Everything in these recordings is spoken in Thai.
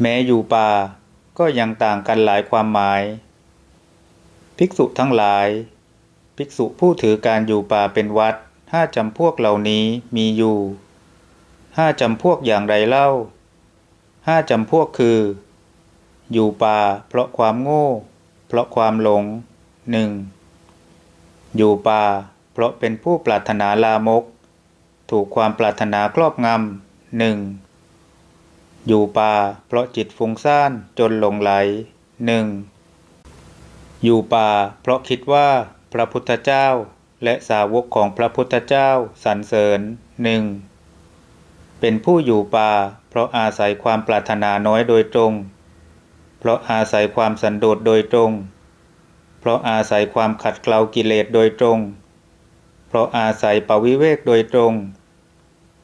แม้อยู่ป่าก็ยังต่างกันหลายความหมาย ภิกษุทั้งหลาย ภิกษุผู้ถือการอยู่ป่าเป็นวัดห้าจำพวกเหล่านี้มีอยู่ห้าจำพวกอย่างไรเล่าห้าจำพวกคือ อยู่ป่าเพราะความโง่ เพราะความหลงหนึ่งอยู่ป่าเพราะเป็นผู้ปรารถนาลามก ถูกความปรารถนาครอบงำหนึ่ง อยู่ป่าเพราะจิตฟุ้งซ่านจนหลงไหลหนึ่งอยู่ป่าเพราะคิดว่าพระพุทธเจ้าและสาวกของพระพุทธเจ้าสรรเสริญหนึ่งเป็นผู้อยู่ป่าเพราะอาศัยความปรารถนาน้อยโดยตรง เพราะอาศัยความสันโดษโดยตรง เพราะอาศัยความขัดเกลากิเลสโดยตรง เพราะอาศัยปวิเวกโดยตรง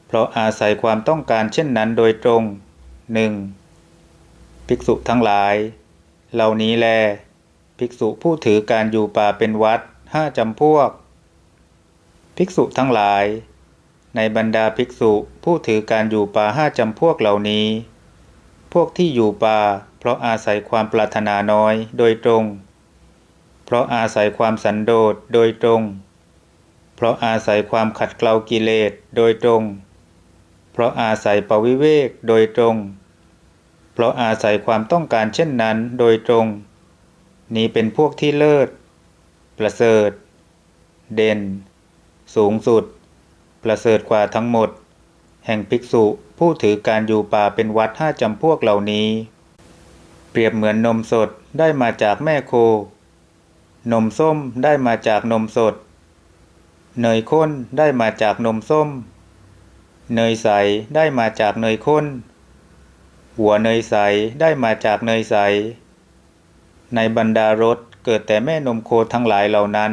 เพราะอาศัยความต้องการเช่นนั้นโดยตรง หนึ่งภิกษุทั้งหลาย เหล่านี้แล ภิกษุผู้ถือการอยู่ป่าเป็นวัดห้าจำพวก ภิกษุทั้งหลาย ในบรรดาภิกษุผู้ถือการอยู่ป่าห้าจำพวกเหล่านี้ พวกที่อยู่ป่าเพราะอาศัยความปรารถนาน้อยโดยตรง เพราะอาศัยความสันโดษโดยตรง เพราะอาศัยความขัดเกลากิเลสโดยตรง เพราะอาศัยปวิเวกโดยตรง เพราะอาศัยความต้องการเช่นนั้นโดยตรง นี้เป็นพวกที่เลิศ ประเสริฐ เด่น สูงสุด ประเสริฐกว่าทั้งหมด แห่งภิกษุผู้ถือการอยู่ป่าเป็นวัดห้าจำพวกเหล่านี้ เปรียบเหมือนนมสดได้มาจากแม่โค นมส้มได้มาจากนมสด เนยข้นได้มาจากนมส้ม เนยใสได้มาจากเนยข้น หัวเนยใสได้มาจากเนยใส ในบรรดารสเกิดแต่แม่นมโคทั้งหลายเหล่านั้น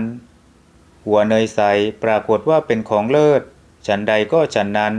หัวเนยใสปรากฏว่าเป็นของเลิศ ฉันใดก็ฉันนั้น